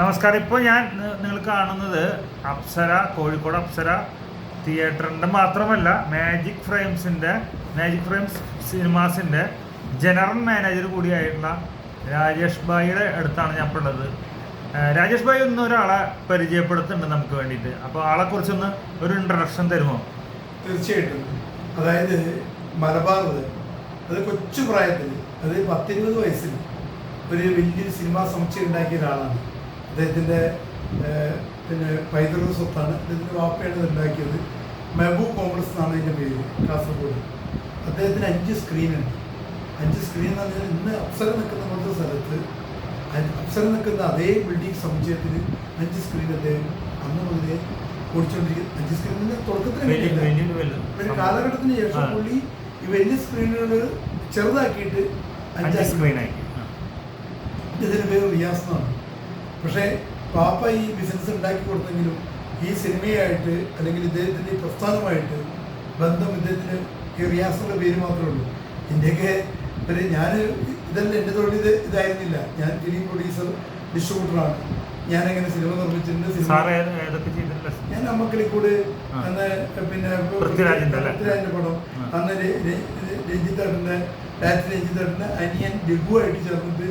നമസ്കാരം. ഇപ്പോൾ ഞാൻ നിങ്ങൾ കാണുന്നത് അപ്സര കോഴിക്കോട് അപ്സര തിയേറ്ററിന്റെ മാത്രമല്ല മാജിക് ഫ്രെയിംസിന്റെ മാജിക് ഫ്രെയിംസ് സിനിമാസിന്റെ ജനറൽ മാനേജർ കൂടിയായിട്ടുള്ള രാജേഷ് ഭായിയുടെ അടുത്താണ് ഞാൻ ഇപ്പോൾ ഉള്ളത്. രാജേഷ് ഭായി ഒന്ന് ഒരാളെ പരിചയപ്പെടുത്തുന്നുണ്ട് നമുക്ക് വേണ്ടിയിട്ട്. അപ്പോൾ ആളെ കുറിച്ചൊന്ന് ഒരു ഇൻട്രഡക്ഷൻ തരുമോ? തീർച്ചയായിട്ടും. അതായത് മലബാറിൽ അത് കൊച്ചു പ്രായത്തിൽ അത് പത്തിരുപത് വയസ്സിൽ ഒരു വലിയൊരു സിനിമാ സമുച്ചയം ഉണ്ടാക്കിയ ഒരാളാണ്. അദ്ദേഹത്തിന്റെ പിന്നെ പൈതൃക സ്വത്താണ് അദ്ദേഹത്തിന്റെ വാപ്പയാണ് ഉണ്ടാക്കിയത്. മെഹബൂബ് കോംപ്ലക്സ് എന്നാണ് അതിന്റെ പേര് കാസർഗോഡ്. അദ്ദേഹത്തിന് അഞ്ച് സ്ക്രീനുണ്ട് അഞ്ച് സ്ക്രീൻ എന്ന് പറഞ്ഞാൽ ഇന്ന് അപ്സര നിൽക്കുന്ന പോലത്തെ സ്ഥലത്ത് അപ്സരം നിൽക്കുന്ന അതേ ബിൽഡിംഗ് സമുച്ചയത്തിൽ അഞ്ച് സ്ക്രീൻ അദ്ദേഹം അന്ന് മുതലേ ഓടിച്ചുകൊണ്ടിരിക്കുന്നത് അഞ്ച് സ്ക്രീനിന്റെ തുടക്കത്തിൽ കാലഘട്ടത്തിന് ശേഷം പുള്ളി ഈ വലിയ സ്ക്രീനുകൾ ചെറുതാക്കിയിട്ട് അഞ്ച് സ്ക്രീനായി ഇതിന് പേര് റിയാസ് എന്നാണ്. പക്ഷേ പാപ്പ ഈ ബിസിനസ് ഉണ്ടാക്കി കൊടുത്തെങ്കിലും ഈ സിനിമയായിട്ട് അല്ലെങ്കിൽ ഇദ്ദേഹത്തിന്റെ പ്രസ്ഥാനമായിട്ട് ബന്ധം ഇദ്ദേഹത്തിന് ഈ റിയാസിന്റെ പേര് മാത്രമേ ഉള്ളൂ. ഇന്ത്യയ്ക്ക് ഒരു ഞാൻ ഇതല്ല എന്റെ തൊഴിൽ ഇത് ഇതായിരുന്നില്ല. ഞാൻ ഫിലിം പ്രൊഡ്യൂസർ ഡിസ്ട്രിബ്യൂട്ടറാണ് ഞാൻ എങ്ങനെ സിനിമ നിർമ്മിച്ചിട്ടുണ്ട് ഞാൻ അമ്മക്കളിക്കൂട് അന്ന് പിന്നെ പൃഥ്വിരാജിന്റെ പടം. അന്ന് രഞ്ജിത്തേട്ടന്റെ ര- രഞ്ജിത്തേട്ടന്റെ അനിയൻ ലഘുവായിട്ട് ചേർന്നിട്ട്.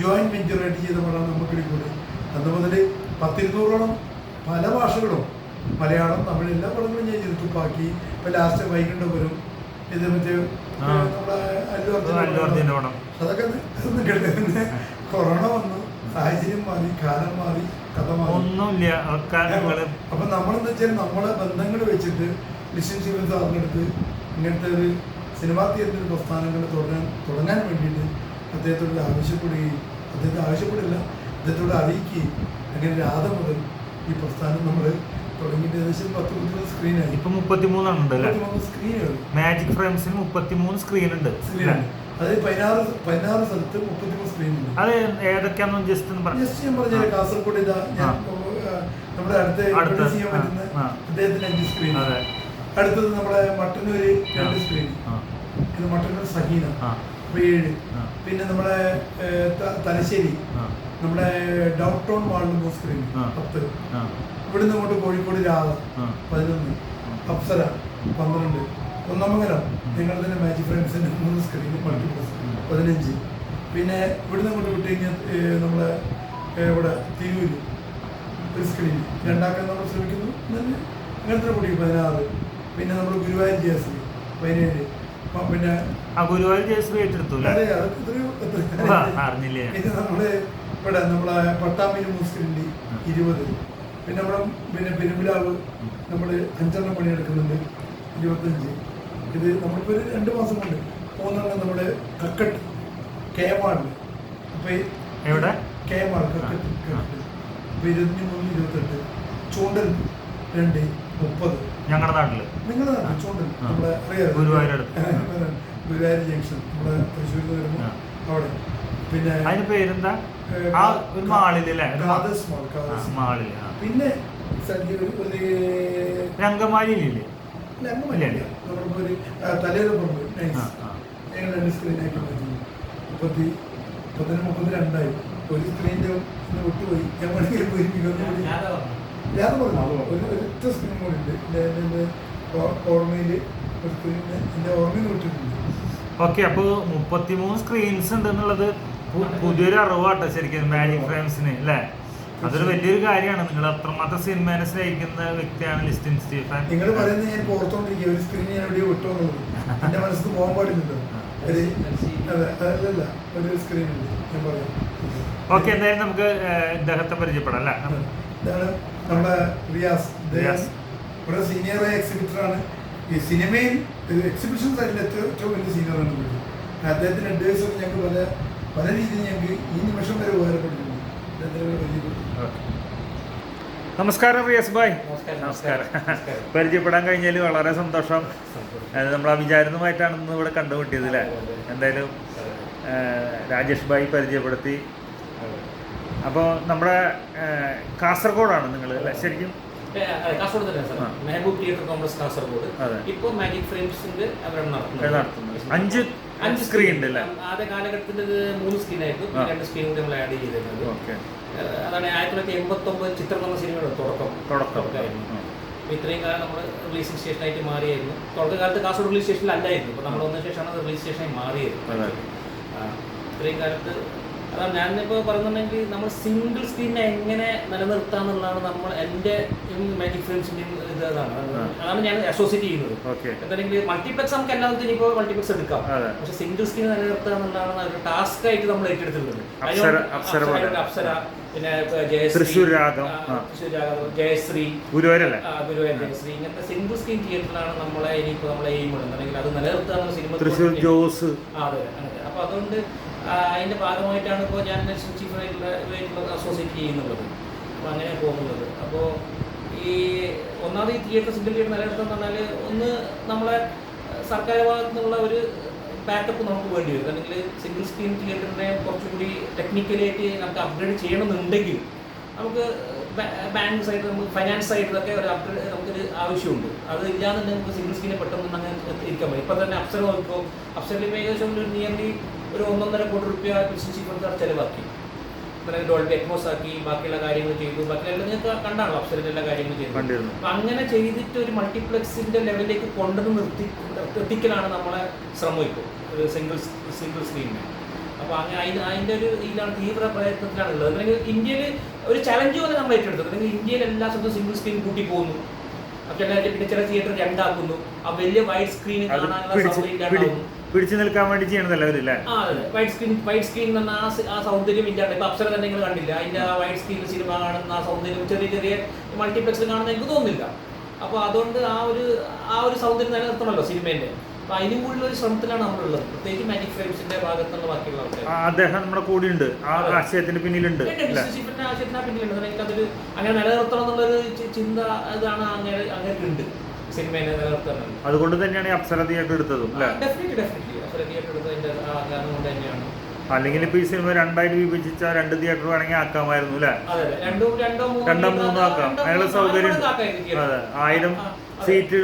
ജോയിന്റ് വെഞ്ചറായിട്ട് ചെയ്ത പടമാണ് അമ്മക്കിളിക്കൂട്. അന്ന് മുതൽ പത്തിരുന്നൂറോളം പല ഭാഷകളും മലയാളം തമിഴ് എല്ലാ പടങ്ങളും ഞാൻ ചെയ്തു തുപ്പാക്കി ഇപ്പൊ ലാസ്റ്റ് വൈകിട്ട് വരും. ഇത് മറ്റേ അതൊക്കെ പിന്നെ കൊറോണ വന്നു. സാഹചര്യം മാറി കാലം മാറി കഥ മാറി. ഒന്നുമില്ല. അപ്പൊ നമ്മളെന്ന് വെച്ചാൽ നമ്മളെ ബന്ധങ്ങൾ വെച്ചിട്ട് ശിവൻ സാറിനടുത്ത് ഇങ്ങനത്തെ ഒരു സിനിമാ തിയേറ്റർ പ്രസ്ഥാനങ്ങൾ തുടരാൻ തുടങ്ങാൻ വേണ്ടിയിട്ട് അദ്ദേഹത്തോട് ആവശ്യപ്പെടുകയും അദ്ദേഹത്തെ ആവശ്യപ്പെടില്ല. അദ്ദേഹത്തോട് അറിയിക്കുകയും അങ്ങനെ രാധ മുതൽ ഈ പ്രസ്ഥാനം നമ്മൾ തുടങ്ങിയിട്ട് ഏകദേശം പത്ത് മുപ്പത് സ്ക്രീനായി ഇപ്പൊ മുപ്പത്തിമൂന്നെണ്ണം ഉണ്ട് അല്ലേ? മുപ്പത്തിമൂന്ന് സ്ക്രീനുകൾ മാജിക് ഫ്രെയിംസിന് മുപ്പത്തിമൂന്ന് സ്ക്രീൻ ഉണ്ട്. സ്ക്രീനാണ് അത് പതിനാറ് പതിനാറ് സ്ഥലത്ത് മുപ്പത്തിമൂന്ന് സ്ക്രീനുണ്ട് അത് ഏതൊക്കെയാണെന്ന് ജസ്റ്റ് ജസ്റ്റ് ഞാൻ പറഞ്ഞ കാസർഗോഡ് ഇതാ ഞാൻ നമ്മുടെ അടുത്ത് ചെയ്യാൻ പറ്റുന്ന. അദ്ദേഹത്തിന് അഞ്ച് സ്ക്രീൻ അടുത്തത് നമ്മുടെ മട്ടന്നൂര് രണ്ട്. സ്ക്രീൻ ഇത് മട്ടന്നൂർ സഹീന. ഏഴ് പിന്നെ നമ്മുടെ തലശ്ശേരി. നമ്മുടെ ഡൗൺ ടൗൺ വാർഡിൽ മൂന്ന് സ്ക്രീൻ പത്ത്. ഇവിടുന്ന് ഇങ്ങോട്ട് കോഴിക്കോട് രാധ ആ. പതിനൊന്ന്. അപ്സര പന്ത്രണ്ട്. ഒന്നാമംഗലം നിങ്ങളുടെ തന്നെ മാജിക് ഫ്രണ്ട്സിന് മൂന്ന് സ്ക്രീൻ മൾട്ടിപ്ലസ് പതിനഞ്ച്. പിന്നെ ഇവിടുന്ന് ഇങ്ങോട്ട് വിട്ട് കഴിഞ്ഞാൽ നമ്മളെ ഏ, ഇവിടെ തിരൂര് ഒരു സ്ക്രീൻ രണ്ടാക്കാൻ നമ്മൾ ശ്രമിക്കുന്നു. എന്നാൽ അങ്ങനത്തെ കൂടി പതിനാറ്. പിന്നെ നമ്മൾ ഗുരുവായൂർ ജേഴ്സി പതിനേഴ്. പിന്നെ ഗുരുവായൂർ ജേഴ്സി ഏറ്റെടുത്തു അതെ അതൊക്കെ അറിഞ്ഞില്ലേ? ഇത് നമ്മൾ ഇവിടെ നമ്മളെ പട്ടാമ്പിയിൽ മൂന്ന് സ്ക്രീൻ ഇരുപത്. പിന്നെ നമ്മുടെ പിന്നെ പെരുമ്പിലാവ് നമ്മൾ അഞ്ചെണ്ണം പണിയെടുക്കുന്നുണ്ട് ഇരുപത്തഞ്ച്. ഇത് നമ്മളിപ്പോൾ ഒരു രണ്ട് മാസം കൊണ്ട് മൂന്നെണ്ണം നമ്മുടെ കക്കട്ട് കേമാണ് അപ്പോൾ എവിടെ? K M R Kakkatt. Kakkatt അപ്പോൾ ഇരുപത്തി മൂന്ന് ഇരുപത്തെട്ട്. ചൂണ്ടൽ രണ്ട് മുപ്പത്. ഞങ്ങളുടെ നാട്ടിൽ. നിങ്ങളുടെ ഗുരുവായൂർ ജംഗ്ഷൻ. നമ്മുടെ തൃശ്ശൂരിൽ നിന്ന് വരുമ്പോൾ അവിടെ. പിന്നെ അതിന്റെ പേരെന്താ? ആ ഒരു മാളിലല്ലേ മാളിൽ പിന്നെ രംഗമാലി ഇല്ല. ഞങ്ങൾ രണ്ട് സ്ക്രീനാക്കി മാറ്റി മുപ്പത്തി മുപ്പത്തിന് മുപ്പത്തി രണ്ടായി ഒരു സ്ക്രീനിന്റെ വിട്ടുപോയി. ഞങ്ങൾ പോയി. ഞാൻ പറഞ്ഞു ഒരു ഒരൊറ്റ സ്ക്രീൻ കൂടി എന്റെ ഓർമ്മയിൽ എന്റെ ഓർമ്മയിൽ വിട്ടിട്ടുണ്ട്. ഓക്കെ അപ്പോൾ മുപ്പത്തിമൂന്ന് സ്ക്രീൻസ് ഉണ്ടെന്നുള്ളത് പുതിയൊരു അറിവാട്ടോ ശരിക്കും മാജിക് ഫ്രെയിംസിന് അല്ലേ? അതൊരു വലിയൊരു കാര്യമാണ്. നിങ്ങൾ അത്രമാത്രം സിനിമേനെ സ്നേഹിക്കുന്ന വ്യക്തിയാണ് ലിസ്റ്റിൻ സ്റ്റീഫൻ. നിങ്ങൾ പറയുന്നത് ഞാൻ ഓർത്തോണ്ടിരിക്കുക ഒരു സ്ക്രീൻ ഞാൻ എവിടെയോ വിട്ടോന്നുള്ളത്. എന്റെ മനസ്സിൽ പോകാൻ പാടില്ലല്ലോ. ഒരു സ്ക്രീൻ ഉണ്ട്. ഞാൻ പറയാം. ഓക്കെ എന്തായാലും നമുക്ക് ഇദ്ദേഹത്തെ പരിചയപ്പെടാം അല്ലേ? നമ്മുടെ റിയാസ്. ഇവിടെ സീനിയറായ എക്സിബിറ്ററാണ് ഈ സിനിമയിൽ എക്സിബിഷൻ സൈഡിൽ ഏറ്റവും വലിയ സീനിയറാണ് പുള്ളി. അദ്ദേഹത്തിന് അഡ്വൈസ് ഒക്കെ ഞങ്ങൾക്ക് പല പല രീതിയിൽ ഞങ്ങൾക്ക് ഈ നിമിഷം വരെ ഉപകാരപ്പെട്ടിട്ടുണ്ട്. നമസ്കാരം റിയാസ് ഭായ്. നമസ്കാരം. പരിചയപ്പെടാൻ കഴിഞ്ഞാൽ വളരെ സന്തോഷം. അത് നമ്മൾ അവിചാരിതമായിട്ടാണ് ഇന്ന് ഇവിടെ കണ്ടുമുട്ടിയത് അല്ലേ. എന്തായാലും രാജേഷ് ഭായ് പരിചയപ്പെടുത്തി. അപ്പോൾ നമ്മുടെ കാസർഗോഡാണ് നിങ്ങൾ അല്ലേ? ശരിക്കും? കാസർഗോഡ് തന്നെ സാർ ആ. Mehboob theatre complex Kasaragod. ഇപ്പോൾ മാജിക് ഫ്രെയിംസിന്റെ അവരാണ് ഇത് നടത്തുന്നത്. അഞ്ച് അഞ്ച് സ്ക്രീൻ ഉണ്ട് അല്ലേ ആദ്യ കാലഘട്ടത്തിൽ മൂന്ന് സ്ക്രീൻ ആയിരുന്നു. ആ. രണ്ട് സ്ക്രീൻ കൂടി നമ്മൾ ആഡ് ചെയ്തിരുന്നത്. ഓക്കെ. ഏഹ് അതാണ് ആയിരത്തി തൊള്ളായിരത്തി എൺപത്തൊമ്പത് ചിത്രം എന്ന സിനിമയുടെ തുടക്കം. തുടക്കം. തുടക്കമായിരുന്നു ഇത്രയും കാലം നമ്മൾ റിലീസിംഗ് സ്റ്റേഷനായിട്ട് മാറിയായിരുന്നു. തുടക്കകാലത്ത് കാസർഗോഡ് റിലീസ് സ്റ്റേഷനിൽ അല്ലായിരുന്നു. അപ്പോൾ നമ്മൾ വന്ന ശേഷമാണ് റിലീസ് സ്റ്റേഷനായി മാറിയത്. ഇത്രയും കാലത്ത് അതാണ് ഞാനിപ്പോൾ പറയുന്നുണ്ടെങ്കിൽ നമ്മൾ സിംഗിൾ സ്ക്രീനെ എങ്ങനെ നിലനിർത്താന്നുള്ളതാണ് നമ്മൾ എന്റെ മാജിക് ഫിലിംസിന്റെയും ഇത് അതാണ്. അതാണ് ഞാൻ അസോസിയേറ്റ് ചെയ്യുന്നത്. എന്താണെങ്കിൽ മൾട്ടിപ്ലക്സ് നമുക്ക് എല്ലാത്തിനും ഇപ്പോൾ മൾട്ടിപ്ലക്സ് എടുക്കാം. പക്ഷെ സിംഗിൾ സ്ക്രീൻ നിലനിർത്തുക എന്നുള്ളതാണ് ഒരു ടാസ്ക് ആയിട്ട് നമ്മൾ ഏറ്റെടുത്തിട്ടുണ്ട് അപ്സര- പിന്നെ ജയശ്രീ തൃശ്ശൂർ രാഗം, ജയശ്രീ. ഗുരുവായൂരല്ലേ? ഗുരുവായൂർ ജയശ്രീ. ഇങ്ങനത്തെ സിംഗിൾ സ്ക്രീൻ തിയേറ്ററിലാണ് നമ്മളെ ഇനിയിപ്പോൾ നമ്മളെ എയിം അല്ലെങ്കിൽ അത് നിലനിർത്തുക സിനിമ തൃശ്ശൂർ ജോസ്. അതെ. അപ്പൊ അതുകൊണ്ട് ആ, അതിന്റെ ഭാഗമായിട്ടാണ് ഇപ്പോൾ ഞാൻ ചീഫ് ആയിട്ടുള്ള അസോസിയേറ്റ് ചെയ്യുന്നുള്ളത്. അപ്പോൾ അങ്ങനെ പോകുന്നത്. അപ്പോൾ ഈ ഒന്നാമത് ഈ തിയേറ്റർ സിംഗിൾ നിലനിർത്തം എന്ന് പറഞ്ഞാൽ ഒന്ന് നമ്മളെ സർക്കാർ ഭാഗത്തു നിന്നുള്ള ഒരു ബാക്കപ്പ് നമുക്ക് വേണ്ടി വരും. അല്ലെങ്കിൽ സിംഗിൾ സ്ക്രീൻ തിയേറ്ററിനെ കുറച്ചുകൂടി ടെക്നിക്കലായിട്ട് നമുക്ക് അപ്ഗ്രേഡ് ചെയ്യണമെന്നുണ്ടെങ്കിൽ നമുക്ക് ബാങ്ക് സൈഡ് നമുക്ക് ഫൈനാൻസ് സൈഡിലൊക്കെ ഒരു അപ്ഗ്രേഡ് നമുക്കൊരു ആവശ്യമുണ്ട്. അത് ഇല്ലാന്നുണ്ടെങ്കിൽ നമുക്ക് സിംഗിൾ സ്ക്രീനെ പെട്ടെന്ന് അങ്ങനെ ഇരിക്കാൻ പറ്റും. ഇപ്പം തന്നെ അപ്സര നോക്കുമ്പോൾ ഇപ്പോൾ ഏകദേശം ഒരു നിയർലി ഒരു ഒന്നൊന്നര കോടി റുപ്യ കൃഷി ചീഫ് ചെലവാക്കി. പിന്നെ ഡോൾബി അറ്റ്മോസ് ആക്കി ബാക്കിയുള്ള കാര്യങ്ങൾ ചെയ്തു. ബാക്കിയെല്ലാം നിങ്ങൾക്ക് കണ്ടാണല്ലോ അപ്സരയുടെ എല്ലാ കാര്യങ്ങളും ചെയ്തു. അപ്പൊ അങ്ങനെ ചെയ്തിട്ട് ഒരു മൾട്ടിപ്ലക്സിന്റെ ലെവലിലേക്ക് കൊണ്ടുവന്ന് നിർത്തി എത്തിക്കലാണ് നമ്മളെ ശ്രമം ഇപ്പോൾ ഒരു സിംഗിൾ സിംഗിൾ സ്ക്രീനിന് അപ്പോൾ അങ്ങനെ അതിന് അതിന്റെ ഒരു ഇതിലാണ് തീവ്ര പ്രയത്നത്തിലാണ് ഉള്ളത് അല്ലെങ്കിൽ ഇന്ത്യയിൽ ഒരു ചലഞ്ച് പോലെ നമ്മൾ ഏറ്റെടുത്തത് അല്ലെങ്കിൽ ഇന്ത്യയിൽ എല്ലാ സ്ഥലത്തും സിംഗിൾ സ്ക്രീൻ കൂട്ടി പോകുന്നു. ചില പിന്നെ ചില തിയേറ്റർ രണ്ടാക്കുന്നു. ആ വലിയ വൈഡ് സ്ക്രീൻ കാണാനുള്ള സൗകര്യം പിടിച്ചു നിൽക്കാൻ വേണ്ടി ചെയ്യണതല്ല അവർ ആ അതെ. വൈഡ് സ്ക്രീൻ വൈറ്റ് സ്ക്രീൻ എന്ന് പറഞ്ഞാൽ ആ സ- ആ സൗന്ദര്യം ഇല്ലാണ്ട് ഇപ്പൊ അപ്സര തന്നെ നിങ്ങൾ കണ്ടില്ല. അതിന്റെ ആ വൈറ്റ് സ്ക്രീൻ സിനിമ കാണുന്ന ആ സൗന്ദര്യം ചെറിയ ചെറിയ മൾട്ടിപ്ലക്സിൽ കാണുന്ന എനിക്ക് തോന്നുന്നില്ല. അപ്പൊ അതുകൊണ്ട് ആ ഒരു ആ ഒരു സൗന്ദര്യം നിലനിർത്തണമല്ലോ സിനിമേന്റെ. അപ്പൊ അതിനും കൂടുതൽ ഒരു ശ്രമത്തിലാണ് നമ്മളുള്ളത്. പ്രത്യേകിച്ച് മാജിക് ഫ്രെയിംസിന്റെ ഭാഗത്തുള്ള ബാക്കിയുള്ള ആൾക്കാർ ആ, അദ്ദേഹം നമ്മുടെ കൂടെയുണ്ട്. ആ അതെ. ആശയത്തിന് പിന്നിലുണ്ട് അല്ലേ ആവശ്യത്തിന് പിന്നിലുണ്ട്. അതൊരു അങ്ങനെ നിലനിർത്തണം എന്നുള്ളൊരു ചി- ചിന്ത ഇതാണ് അങ്ങനെ അങ്ങനെ ഉണ്ട് സിനിമേനെ നിലനിർത്താൻ അതുകൊണ്ട് തന്നെയാണ് ഈ അപ്സര തിയേറ്റർ എടുത്തതും അല്ലേ? ഡെഫിനറ്റ്ലി ഡെഫിനറ്റ്ലി അപ്സര തിയേറ്റർ എടുത്തതിന്റെ കാരണം കൊണ്ട് തന്നെയാണ്. അല്ലെങ്കിൽ ഇപ്പൊ ഈ സിനിമ രണ്ടായിട്ട് വിഭജിച്ച രണ്ട് തിയേറ്റർ വേണമെങ്കിൽ ആക്കാമായിരുന്നു അല്ലേ. രണ്ടോ മൂന്നോ ആക്കാം. അതിനുള്ള സൗകര്യം. അതെ. ആയിരം സീറ്റ്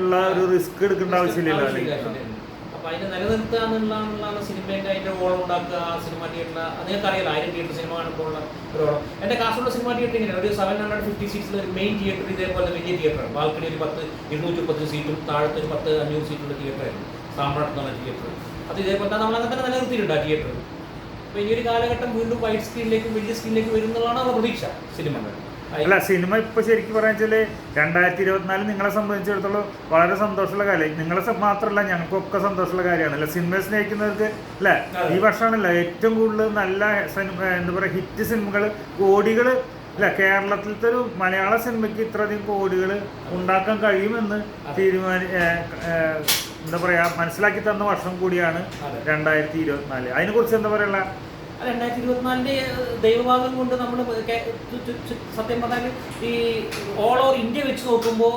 ഉള്ള ഒരു റിസ്ക് എടുക്കേണ്ട ആവശ്യമില്ലല്ലോ ആവശ്യമില്ല, അല്ലെങ്കിൽ. അതിനെ നിലനിർത്തുക എന്നുള്ളതാണ് സിനിമേന്റെ അതിന്റെ ഓളം ഉണ്ടാക്കുക ആ സിനിമ തിയേറ്ററിൽ നിങ്ങൾക്ക് അറിയാലോ ആയിരം തിയേറ്റർ സിനിമ കാണുമ്പോൾ ഒരു ഓളം എന്റെ കാസർഗോഡ് സിനിമ തിയേറ്റർ ഇങ്ങനെ ഒരു സെവൻ ഹൺഡ്രഡ് ഫിഫ്റ്റി സീറ്റ്സിൽ മെയിൻ തിയേറ്റർ ഇതേപോലെ വലിയ തിയേറ്ററാണ് ബാൽക്കണി ഒരു പത്ത് ഇരുന്നൂറ്റി പത്ത് സീറ്റും താഴത്തെ ഒരു പത്ത് അഞ്ഞൂറ് സീറ്റുള്ള തിയേറ്ററായിരുന്നു സാമ്രാട്ട് എന്ന് പറഞ്ഞ തിയേറ്റർ അത് ഇതേപോലെ നമ്മൾ അങ്ങനെ തന്നെ നിലനിർത്തിയിട്ടുണ്ട് ആ തിയേറ്റർ അപ്പോൾ ഒരു കാലഘട്ടം വീണ്ടും വൈറ്റ് സ്ക്രീനിലേക്ക് വലിയ സ്ക്രീനിലേക്ക് വരുന്നതാണ് നമ്മുടെ പ്രതീക്ഷ സിനിമ അല്ല സിനിമ ഇപ്പൊ ശരിക്കും പറയാൻ വെച്ചാൽ രണ്ടായിരത്തി ഇരുപത്തിനാല് നിങ്ങളെ സംബന്ധിച്ചിടത്തോളം വളരെ സന്തോഷമുള്ള കാര്യം. നിങ്ങളെ മാത്രമല്ല ഞങ്ങൾക്കൊക്കെ സന്തോഷമുള്ള കാര്യമാണ്. അല്ലെ സിനിമ സ്നേഹിക്കുന്നവർക്ക് അല്ലെ. ഈ വർഷമാണല്ലോ ഏറ്റവും കൂടുതൽ നല്ല സിനിമ എന്താ പറയുക ഹിറ്റ് സിനിമകൾ കോടികൾ അല്ല കേരളത്തിലത്തെ ഒരു മലയാള സിനിമയ്ക്ക് ഇത്രയധികം കോടികൾ ഉണ്ടാക്കാൻ കഴിയുമെന്ന് തീരുമാനി എന്താ പറയാ മനസ്സിലാക്കി തന്ന വർഷം കൂടിയാണ്. രണ്ടായിരത്തി ഇരുപത്തിനാല് അതിനെ കുറിച്ച് എന്താ പറയാ രണ്ടായിരത്തി ഇരുപത്തിനാലിന്റെ ദൈവഭാഗം കൊണ്ട് നമ്മൾ സത്യം പറഞ്ഞാൽ ഈ ഓൾ ഓവർ ഇന്ത്യ വെച്ച് നോക്കുമ്പോൾ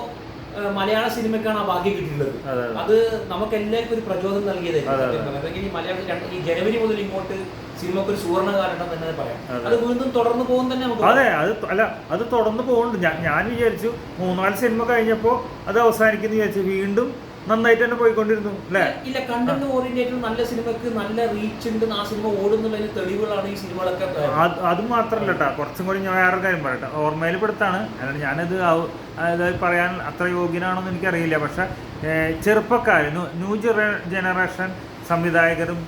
മലയാള സിനിമയ്ക്കാണ് ആ ഭാഗ്യം കിട്ടിയിട്ടുള്ളത്. അതെ, നമുക്ക് എല്ലാവർക്കും ഒരു പ്രചോദനം നൽകിയതായിരുന്നു. അല്ലെങ്കിൽ മലയാള ഈ ജനുവരി മുതൽ ഇങ്ങോട്ട് സിനിമക്ക് ഒരു കാലഘട്ടം തന്നെ പറയാം. അതെ. വീണ്ടും തുടർന്ന് പോകും തന്നെ നമുക്ക് അതെ അത് അല്ല അത് തുടർന്ന് പോകുന്നുണ്ട്. ഞാൻ ഞാൻ വിചാരിച്ചു മൂന്നാൽ സിനിമ കഴിഞ്ഞപ്പോൾ അത് അവസാനിക്കുന്നു വിചാരിച്ചു. വീണ്ടും നന്നായിട്ട് തന്നെ പോയിക്കൊണ്ടിരുന്നു അല്ലേ? ഇല്ല കണ്ടന്റ് ഓറിയന്റേറ്റഡ് നല്ല സിനിമക്ക് നല്ല റീച്ച് ഉണ്ട് ആ സിനിമ ഓടുന്നുള്ളതിന് തെളിവുകളാണ് ഈ സിനിമകളൊക്കെ അത് മാത്രല്ല കേട്ടോ കുറച്ചും കൂടി ഞാൻ വേറെ കാര്യം പറയട്ടെ. ഓർമ്മയിൽ പെടുത്താണ് അല്ലാണ്ട് ഞാനത് അതായത് പറയാൻ അത്ര യോഗ്യനാണെന്ന് എനിക്കറിയില്ല. പക്ഷെ ചെറുപ്പക്കാർ ന്യൂ ജനറേഷൻ സംവിധായകരും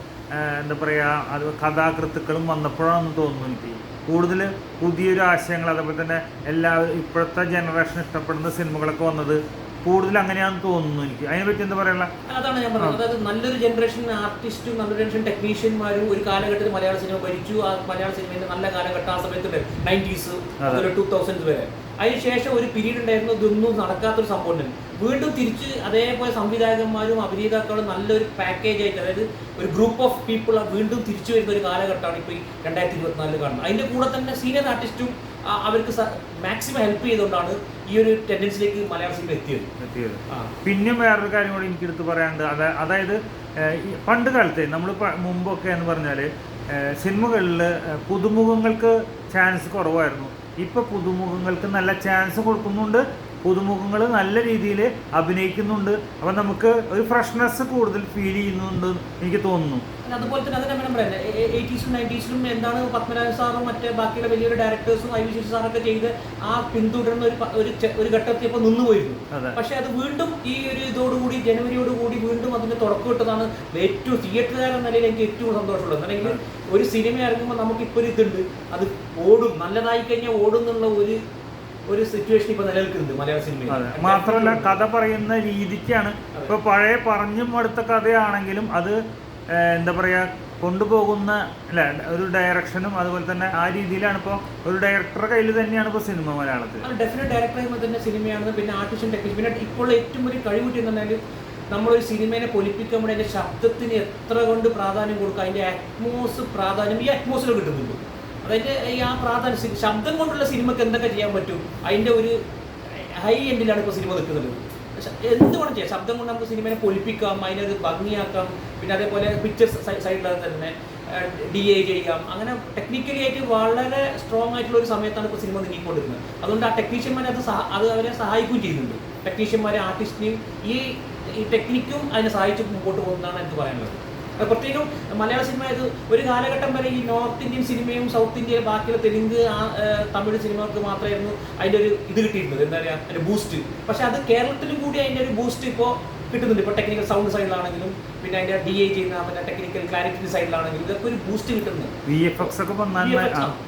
എന്താ പറയുക അത് കഥാകൃത്തുക്കളും വന്നപ്പോഴാണെന്ന് തോന്നുന്നു എനിക്ക്. കൂടുതൽ പുതിയൊരു ആശയങ്ങൾ അതേപോലെ തന്നെ എല്ലാ ഇപ്പോഴത്തെ ജനറേഷൻ ഇഷ്ടപ്പെടുന്ന സിനിമകളൊക്കെ വന്നത് കൂടുതൽ അങ്ങനെയാണെന്ന് തോന്നുന്നു എനിക്ക്. അതിനെ പറ്റി എന്താ പറയാനുള്ള അതാണ് ഞാൻ പറഞ്ഞത്. അതായത് നല്ലൊരു ജനറേഷൻ ആർട്ടിസ്റ്റും നല്ലൊരു ജനറേഷൻ ടെക്നീഷ്യന്മാരും ഒരു കാലഘട്ടത്തിൽ മലയാള സിനിമ ഭരിച്ചു. ആ മലയാള സിനിമയുടെ നല്ല കാലഘട്ടം ആ സമയത്ത് നയന്റീസ് അതെ. അതുപോലെ ടൂ തൗസൻഡ് വരെ. അതിനുശേഷം ഒരു പീരീഡ് ഉണ്ടായിരുന്നു. ഇതൊന്നും നടക്കാത്തൊരു സംഭവം തന്നെ. വീണ്ടും തിരിച്ച് അതേപോലെ സംവിധായകന്മാരും അഭിനേതാക്കളും നല്ലൊരു പാക്കേജ് ആയിട്ട് അതായത് ഒരു ഗ്രൂപ്പ് ഓഫ് പീപ്പിൾ വീണ്ടും തിരിച്ചു വരുന്ന ഒരു കാലഘട്ടമാണ് ഇപ്പോൾ ഈ രണ്ടായിരത്തി ഇരുപത്തിനാലിൽ കാണുന്നത്. അതിന്റെ കൂടെ തന്നെ സീനിയർ ആർട്ടിസ്റ്റും അവർക്ക് മാക്സിമം ഹെൽപ്പ് ചെയ്തുകൊണ്ടാണ് ഈ ഒരു ടെൻഡൻസിലേക്ക് മലയാള സിനിമ എത്തിയത്. എത്തിയത്. പിന്നെയും വേറൊരു കാര്യം കൂടി എനിക്ക് എടുത്ത് പറയാനുണ്ട്. അതാ അതായത് പണ്ട് കാലത്തെ നമ്മൾ മുമ്പൊക്കെ എന്ന് പറഞ്ഞാൽ സിനിമകളിൽ പുതുമുഖങ്ങൾക്ക് ചാൻസ് കുറവായിരുന്നു. ഇപ്പോൾ പുതുമുഖങ്ങൾക്ക് നല്ല ചാൻസ് കൊടുക്കുന്നുണ്ട്. പുതുമുഖങ്ങൾ നല്ല രീതിയിൽ അഭിനയിക്കുന്നുണ്ട്. അപ്പം നമുക്ക് ഒരു ഫ്രഷ്നെസ് കൂടുതൽ ഫീൽ ചെയ്യുന്നുണ്ട് എനിക്ക് തോന്നുന്നു. അതുപോലെ തന്നെ അതിനെ നമ്മൾ പറയാം എയ്റ്റീസിലും നയന്റീസിലും എന്താണ് പത്മനാഭൻ സാറും മറ്റേ ബാക്കിയുള്ള വലിയൊരു ഡയറക്ടേഴ്സും ഐ വി ശശി സാറൊക്കെ ചെയ്ത് ആ പിന്തുടരുന്ന ഒരു ഒരു ഘട്ടത്തിൽ ഇപ്പോൾ നിന്നുപോയിരുന്നു. അതെ. പക്ഷെ അത് വീണ്ടും ഈ ഒരു ഇതോടുകൂടി ജനുവരിയോടുകൂടി വീണ്ടും അതിന് തുടക്കം ഇട്ടതാണ് ഏറ്റവും തിയേറ്ററുകാരൻ നിലയിൽ എനിക്ക് ഏറ്റവും സന്തോഷമുള്ളത്. അല്ലെങ്കിൽ ഒരു സിനിമ ഇറങ്ങുമ്പോൾ നമുക്കിപ്പോൾ ഒരു ഇതുണ്ട്. അത് ഓടും. നല്ലതായി കഴിഞ്ഞാൽ ഓടും എന്നുള്ള ഒരു ഒരു സിറ്റുവേഷൻ ഇപ്പൊ നിലനിൽക്കുന്നുണ്ട് മലയാള അതെ. സിനിമയിൽ മാത്രമല്ല കഥ പറയുന്ന രീതിക്കാണ്. ഇപ്പൊ പഴയ പറഞ്ഞും അടുത്ത കഥയാണെങ്കിലും അത് എന്താ പറയുക കൊണ്ടുപോകുന്ന അല്ല ഒരു ഡയറക്ഷനും അതുപോലെ തന്നെ ആ രീതിയിലാണ് ഇപ്പോൾ ഒരു ഡയറക്ടറുടെ കയ്യിൽ തന്നെയാണ് ഇപ്പോൾ സിനിമ മലയാളത്തിൽ ഡെഫിനറ്റ് ഡയറക്ടർ ചെയ്യുമ്പോൾ തന്നെ സിനിമയാണ് പിന്നെ ആർട്ടിസ്റ്റും ടെക്നീഷ്യൻ പിന്നെ ഇപ്പോൾ ഏറ്റവും വലിയ കഴിവ് കിട്ടിയെന്നുണ്ടെങ്കിൽ നമ്മളൊരു സിനിമേനെ പൊലിപ്പിക്കുമ്പോൾ അതിന്റെ ശബ്ദത്തിന് എത്ര കൊണ്ട് പ്രാധാന്യം കൊടുക്കുക അതിന്റെ അറ്റ്മോസ് പ്രാധാന്യം ഈ അറ്റ്മോസിൽ കിട്ടുന്നുണ്ട്. അതായത് ഈ ആ പ്രാധാന്യം ശബ്ദം കൊണ്ടുള്ള സിനിമക്ക് എന്തൊക്കെ ചെയ്യാൻ പറ്റും? അതിന്റെ ഒരു ഹൈ എൻഡിലാണ് ഇപ്പോൾ സിനിമ നിൽക്കുന്നത്. എന്ത് വേണം ചെയ്യാം? ശബ്ദം കൊണ്ട് നമുക്ക് സിനിമയെ പൊലിപ്പിക്കാം അതിനത് ഭംഗിയാക്കാം പിന്നെ അതേപോലെ പിക്ചേഴ്സ് സൈഡിലാണ് തന്നെ ഡി എ ചെയ്യാം അങ്ങനെ ടെക്നിക്കലി ആയിട്ട് വളരെ സ്ട്രോങ് ആയിട്ടുള്ള ഒരു സമയത്താണ് ഇപ്പോൾ സിനിമ നീങ്ങിക്കൊണ്ടിരുന്നത്. അതുകൊണ്ട് ആ ടെക്നീഷ്യന്മാരെ അത് അത് അവരെ സഹായിക്കുകയും ചെയ്യുന്നുണ്ട്. ടെക്നീഷ്യന്മാരെ ആർട്ടിസ്റ്റിനെയും ഈ ഈ ടെക്നിക്കും അതിനെ സഹായിച്ച് മുമ്പോട്ട് പോകുന്നതാണ് എനിക്ക് പറയാനുള്ളത്. പ്രത്യേകം മലയാള സിനിമ ഇത് ഒരു കാലഘട്ടം വരെ ഈ നോർത്ത് ഇന്ത്യൻ സിനിമയും സൗത്ത് ഇന്ത്യയിലെ ബാക്കിയുള്ള തെലുങ്ക് തമിഴ് സിനിമകൾക്ക് മാത്രമായിരുന്നു അതിന്റെ ഒരു ഇത് കിട്ടിയിരുന്നത്. എന്താ പറയുക അതിന്റെ ബൂസ്റ്റ് പക്ഷേ അത് കേരളത്തിലും കൂടി അതിന്റെ ഒരു ബൂസ്റ്റ് ഇപ്പോൾ കിട്ടുന്നുണ്ട്. ഇപ്പോൾ ടെക്നിക്കൽ സൗണ്ട് സൈഡിലാണെങ്കിലും പിന്നെ അതിന്റെ ഡി ഐ ചെയ്യുന്ന പിന്നെ ടെക്നിക്കൽ ക്ലാരിറ്റി സൈഡിലാണെങ്കിലും ഇതൊക്കെ ഒരു ബൂസ്റ്റ് കിട്ടുന്നുണ്ട് വി എഫ് എക്സ് ഒക്കെ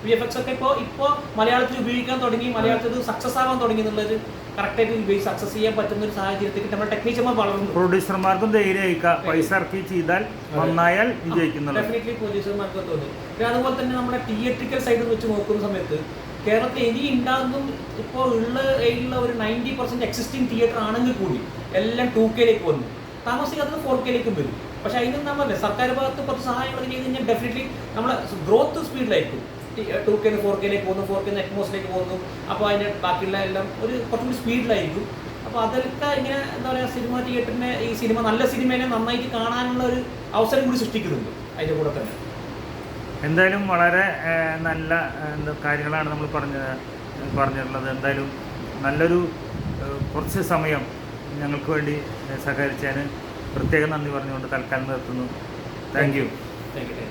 വി എഫ് എക്സ് ഒക്കെ ഇപ്പോൾ ഇപ്പോൾ മലയാളത്തിൽ ഉപയോഗിക്കാൻ തുടങ്ങി മലയാളത്തിൽ സക്സസ് ആവാൻ തുടങ്ങി എന്നുള്ളത് കറക്റ്റായിട്ട് ഉപയോഗിച്ച് സക്സസ് ചെയ്യാൻ പറ്റുന്ന ഒരു സാഹചര്യത്തിൽ നമ്മുടെ ടെക്നീഷ്യന്മാർ വളർന്നു. പ്രൊഡ്യൂസർമാർക്കും ധൈര്യം അയക്കാം പൈസ ഇറക്കി ചെയ്താൽ നന്നായാൽ വിജയിക്കുന്നുള്ളത് ഡെഫിനറ്റ്ലി പ്രൊഡ്യൂസർമാർക്ക് തോന്നി. പിന്നെ അതുപോലെ തന്നെ നമ്മുടെ തിയേറ്ററിക്കൽ സൈഡിൽ വെച്ച് നോക്കുന്ന സമയത്ത് കേരളത്തിൽ ഇനി ഉണ്ടാകും ഇപ്പോൾ ഉള്ള ഉള്ള ഒരു നയന്റി പെർസെന്റ് എക്സിസ്റ്റിംഗ് തിയേറ്റർ ആണെങ്കിൽ കൂടി എല്ലാം ടു കെയിലേക്ക് വന്നു. താമസിക്കാത്തത് ഫോർ കെയിലേക്കും വരും. പക്ഷേ അതിന് നമ്മൾ പറഞ്ഞില്ലേ സർക്കാർ ഭാഗത്ത് കുറച്ച് സഹായം ചെയ്ത് കഴിഞ്ഞാൽ ഡെഫിനറ്റ്ലി നമ്മളെ ഗ്രോത്ത് സ്പീഡിലായിരിക്കും ടു കെ ഫോർ കെയിലേക്ക് പോകുന്നു ഫോർ കെ എക്മോസിലേക്ക് പോകുന്നു. അപ്പോൾ അതിന്റെ ബാക്കിയുള്ള എല്ലാം ഒരു കുറച്ചുകൂടി സ്പീഡിലായിരിക്കും അപ്പോൾ അതൊക്കെ ഇങ്ങനെ എന്താ പറയുക സിനിമ തിയേറ്ററിനെ ഈ സിനിമ നല്ല സിനിമേനെ നന്നായിട്ട് കാണാനുള്ള ഒരു അവസരം കൂടി സൃഷ്ടിക്കുന്നുണ്ട്. അതിന്റെ കൂടെ തന്നെ. എന്തായാലും വളരെ നല്ല കാര്യങ്ങളാണ് നമ്മൾ പറഞ്ഞ പറഞ്ഞിട്ടുള്ളത്. എന്തായാലും നല്ലൊരു കുറച്ച് സമയം ഞങ്ങൾക്ക് വേണ്ടി സഹകരിച്ചതിന് പ്രത്യേകം നന്ദി പറഞ്ഞുകൊണ്ട് തൽക്കാലം നിർത്തുന്നു. Thank you thank you